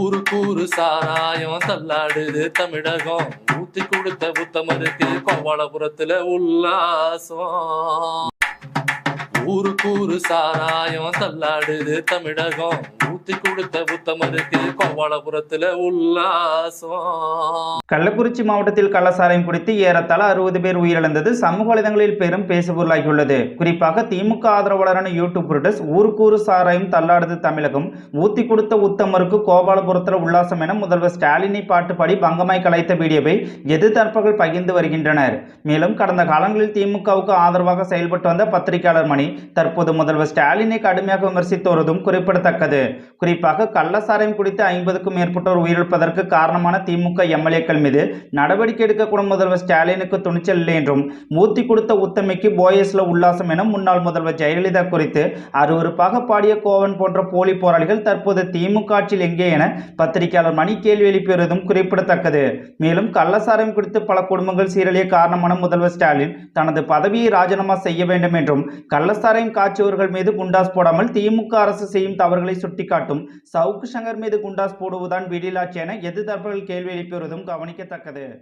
ஊருக்கூரு சாராயம் தள்ளாடுது தமிழகம். ஊத்தி கொடுத்த புத்தமருக்கு கோவாலபுரத்துல உல்லாசம். ஊருக்கூரு சாராயம் தள்ளாடுது தமிழகம். ஊத்தி கொடுத்த உத்தமருக்கு கோவாலபுரத்துல உல்லாசம். கள்ளக்குறிச்சி மாவட்டத்தில் கள்ளசாராயம் குடித்து ஏறத்தாழ அறுபது பேர் உயிரிழந்தது சமூக வலைதளங்களில் பெரும் பேசுபொருளாகியுள்ளது குறிப்பாக திமுக ஆதரவாளரான யூடியூப் புரட்டஸ் ஊருக்கூறு சாராயம் தள்ளாடுது தமிழகம். ஊத்தி கொடுத்த உத்தமருக்கு கோபாலபுரத்தில் உல்லாசம் என முதல்வர் ஸ்டாலினை பாட்டு பாடி பங்கமாய் கலைத்த வீடியோவை எதிர்த்தரப்புகள் பகிர்ந்து வருகின்றனர். மேலும் கடந்த காலங்களில் திமுகவுக்கு ஆதரவாக செயல்பட்டு வந்த பத்திரிகையாளர் மணி தற்போது முதல்வர் ஸ்டாலினை கடுமையாக விமர்சித்து வருவதும் குறிப்பிடத்தக்கது. குறிப்பாக கள்ளசாராயம் குடித்து ஐம்பதுக்கும் மேற்பட்டோர் உயிரிழப்பதற்கு காரணமான திமுக எம்எல்ஏக்கள் மீது நடவடிக்கை எடுக்கக்கூடும் முதல்வர் ஸ்டாலினுக்கு துணிச்சல் இல்லை என்றும் மூத்தி கொடுத்த உத்தமைக்கு போயஸ்ல உல்லாசம் என முன்னாள் முதல்வர் ஜெயலலிதா குறித்து அருவருப்பாக பாடிய கோவன் போன்ற போலி போராளிகள் தற்போது திமுக ஆட்சியில் எங்கே என பத்திரிகையாளர் மணி கேள்வி எழுப்பியதும் குறிப்பிடத்தக்கது. மேலும் கள்ளசாரம் குறித்து பல குடும்பங்கள் சீரழிய காரணமான முதல்வர் ஸ்டாலின் தனது பதவியை ராஜினாமா செய்ய வேண்டும் என்றும் கள்ளசாராயம் காய்ச்சுவர்கள் மீது குண்டாஸ் போடாமல் திமுக அரசு செய்யும் தவறுகளை சுட்டிக்காட்டும் சவுக்கு சங்கர் மீது குண்டாஸ் போடுவதுதான் விடிலாட்சி என எதிர்த்தரப்புகள் கேள்வி எழுப்பி கவனிக்கத்தக்கது.